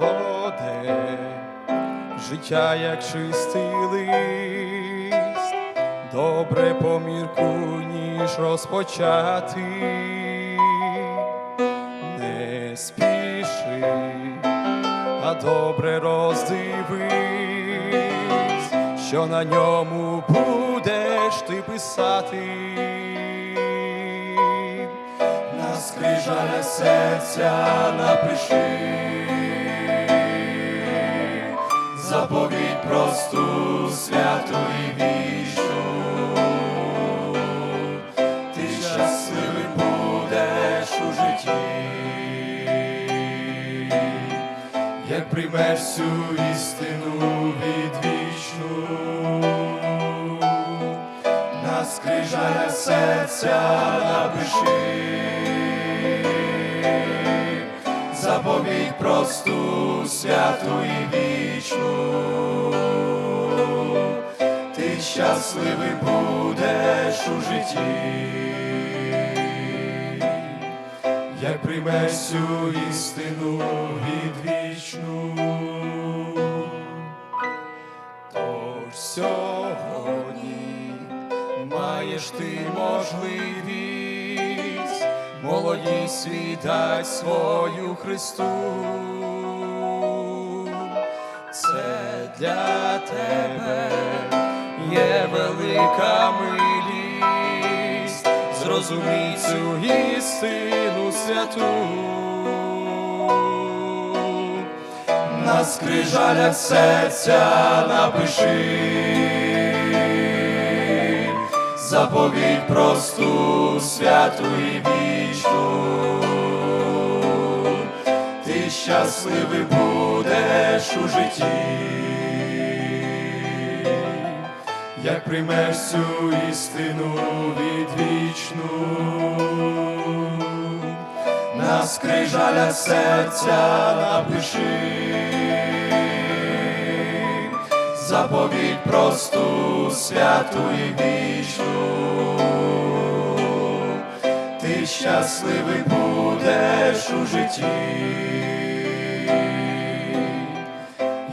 Молоде життя, як чистий лист, добре помірку, ніж розпочати, не спіши, а добре роздиви що на ньому будеш ти писати. На скрижаля серця напиши заповідь просту, як приймеш всю істину відвічну, на скрижаля серця напиши заповідь просту, святу і вічну. Ти щасливий будеш у житті, як приймеш всю істину відвічну. Тож сьогодні маєш ти можливість молодість віддай свою Христу. Це для тебе є велика милість, зрозумій цю істину святу. На скрижалях серця напиши заповідь просту, святу і вічну. Ти щасливий будеш у житті, як приймеш цю істину відвічну. На скрижаля серця напиши заповідь просту, святу і вічну. Ти щасливий будеш у житті,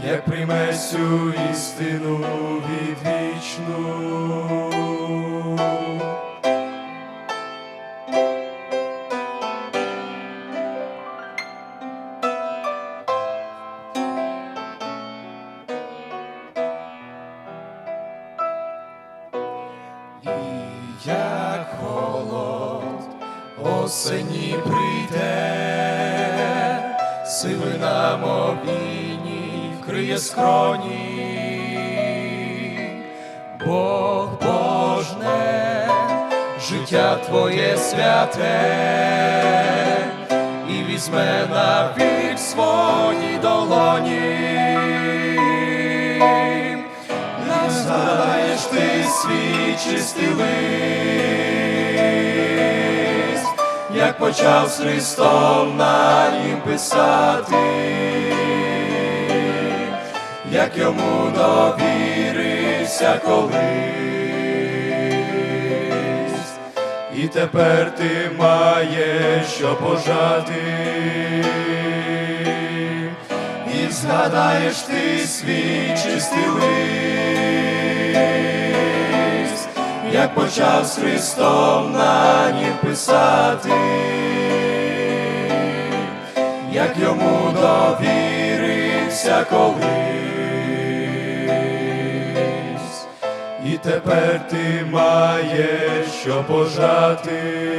як приймеш цю істину відвічну. Як холод осені прийде, сивина мовіні вкриє скроні, Бог божне, життя твоє святе, і візьме на вік свої долоні. Не згадаєш ти свій чистий лист, як почав з Христом на нім писати, як йому довірився колись, і тепер ти маєш що пожати. І згадаєш ти свій чистий лист, як почав з Христом на нім писати, як йому довірився колись, і тепер ти маєш що пожати.